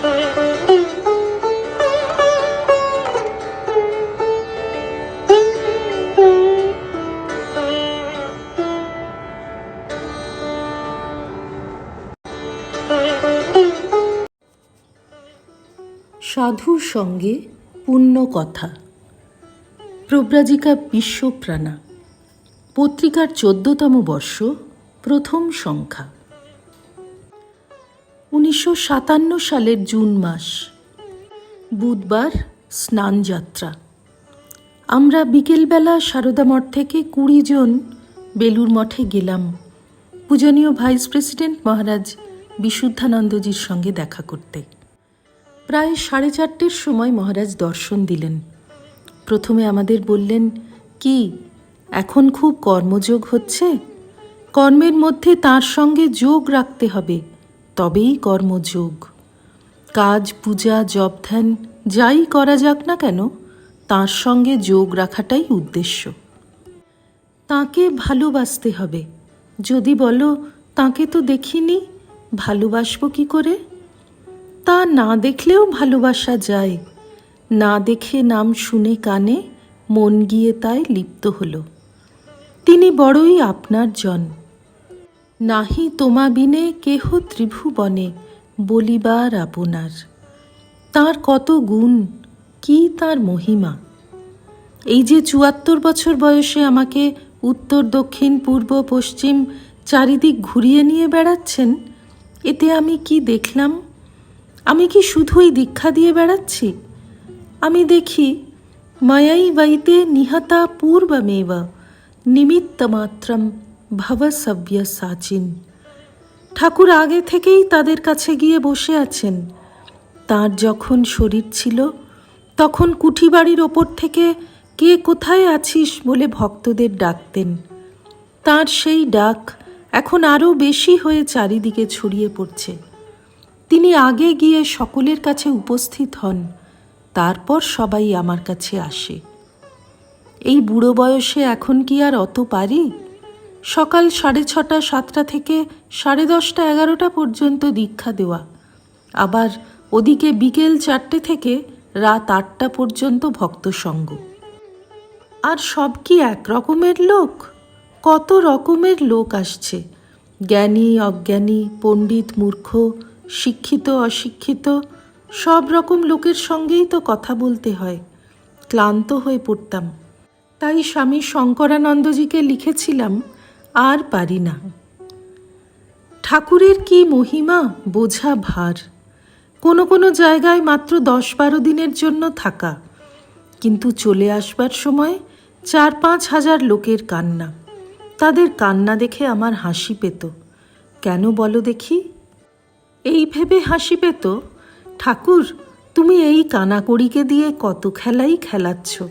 সাধুর সঙ্গে পুণ্য কথা প্রব্রাজিকা বিশ্বপ্রাণা। পত্রিকার চোদ্দতম বর্ষ প্রথম সংখ্যা। উনিশশো সাতান্ন সালের জুন মাস, বুধবার স্নানযাত্রা আমরা বিকেলবেলা সারদা মঠ থেকে কুড়ি জন বেলুর মঠে গেলাম। পূজনীয় ভাইস প্রেসিডেন্ট মহারাজ বিশুদ্ধানন্দজির সঙ্গে দেখা করতে। প্রায় সাড়ে চারটের সময় মহারাজ দর্শন দিলেন। প্রথমে আমাদের বললেন, কি, এখন খুব কর্মযোগ হচ্ছে? কর্মের মধ্যে তার সঙ্গে যোগ রাখতে হবে। তবেই কর্মযোগ। কাজ, পূজা, জপ, ধ্যান যাই করা যাক না কেন, তার সঙ্গে যোগ রাখাটাই উদ্দেশ্য। তাকে ভালোবাসতে হবে। যদি বলো, তাকে তো দেখিনি, ভালোবাসবো কি করে? তা না দেখলেও ভালোবাসা যায়। না দেখে নাম শুনে কানে, মন গিয়ে তাই লিপ্ত হলো। তিনি বড়ই আপনার জন। নাহি তোমা বিনে কেহ ত্রিভুবনে বলিবার আপনার। তার কত গুণ, কি তার মহিমা? এই যে চুয়াত্তর বছর বয়সে আমাকে উত্তর, দক্ষিণ, পূর্ব, পশ্চিম চারিদিক ঘুরিয়ে নিয়ে বেড়াচ্ছেন, এতে আমি কি দেখলাম? আমি কি শুধুই দীক্ষা দিয়ে বেড়াচ্ছি? আমি দেখি মায়াই বৈতে নিহতা পূর্বমেব, নিমিত্তমাত্রম ভবসব্য সাচিন। ঠাকুর আগে থেকেই তাদের কাছে গিয়ে বসে আছেন। তার যখন শরীর ছিল, তখন কুঠি বাড়ির ওপর থেকে কে কোথায় আছিস বলে ভক্তদের ডাকতেন। তার সেই ডাক এখন আরও বেশি হয়ে চারিদিকে ছড়িয়ে পড়ছে। তিনি আগে গিয়ে সকলের কাছে উপস্থিত হন, তারপর সবাই আমার কাছে আসে। এই বুড়ো বয়সে এখন কি আর অত পারি? সকাল সাড়ে ছটা, সাতটা থেকে সাড়ে দশটা, এগারোটা পর্যন্ত দীক্ষা দেওয়া। আবার ওদিকে বিকেল চারটে থেকে রাত আটটা পর্যন্ত ভক্ত সঙ্গ আর সব কি এক রকমের লোক? কত রকমের লোক আসছে? জ্ঞানী, অজ্ঞানী, পণ্ডিত, মূর্খ, শিক্ষিত, অশিক্ষিত, সব রকম লোকের সঙ্গেই তো কথা বলতে হয়। ক্লান্ত হয়ে পড়তাম। তাই স্বামী শঙ্করানন্দজিকে লিখেছিলাম আর পারি না। ঠাকুরের কি মহিমা, বোঝা ভার। কোনো কোনো জায়গায় মাত্র দশ বারো দিনের জন্য থাকা। কিন্তু চলে আসবার সময় চার পাঁচ হাজার লোকের কান্না। তাদের কান্না দেখে আমার হাসি পেত। কেন বলো দেখি? এই ভেবে হাসি পেত, ঠাকুর, তুমি এই কানাকড়িকে দিয়ে কত খেলাই খেলাচ্ছ।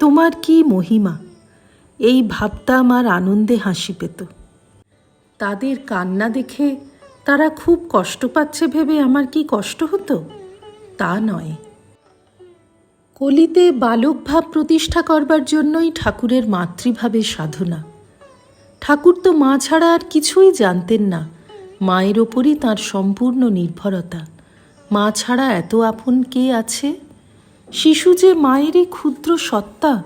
তোমার কি মহিমা? এই ভাবটা আমার আনন্দে হাসি পেত। তাদের কান্না দেখে তারা খুব কষ্ট পাচ্ছে ভেবে আমার কি কষ্ট হতো? তা নয়। কলিতে বালক ভাব প্রতিষ্ঠা করবার জন্যই ঠাকুরের মাতৃভাবে সাধনা। ঠাকুর তো মা ছাড়া আর কিছুই জানতেন না। মায়ের ওপরই তার সম্পূর্ণ নির্ভরতা। মা ছাড়া এত আপন কে আছে? শিশু যে মায়েরই ক্ষুদ্র সত্তা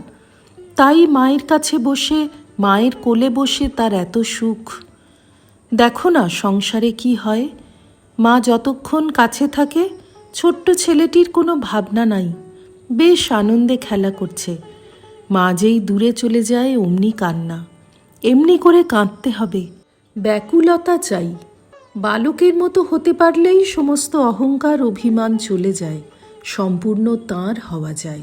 তাই মায়ের কাছে বসে, মায়ের কোলে বসে তার এত সুখ। দেখো না সংসারে কি হয়। মা যতক্ষণ কাছে থাকে, ছোট্ট ছেলেটির কোনো ভাবনা নাই। বেশ আনন্দে খেলা করছে। মা যেই দূরে চলে যায়, অমনি কান্না। এমনি করে কাঁদতে হবে। ব্যাকুলতা চাই। বালকের মতো হতে পারলেই সমস্ত অহংকার, অভিমান চলে যায়। সম্পূর্ণ তাঁর হওয়া যায়।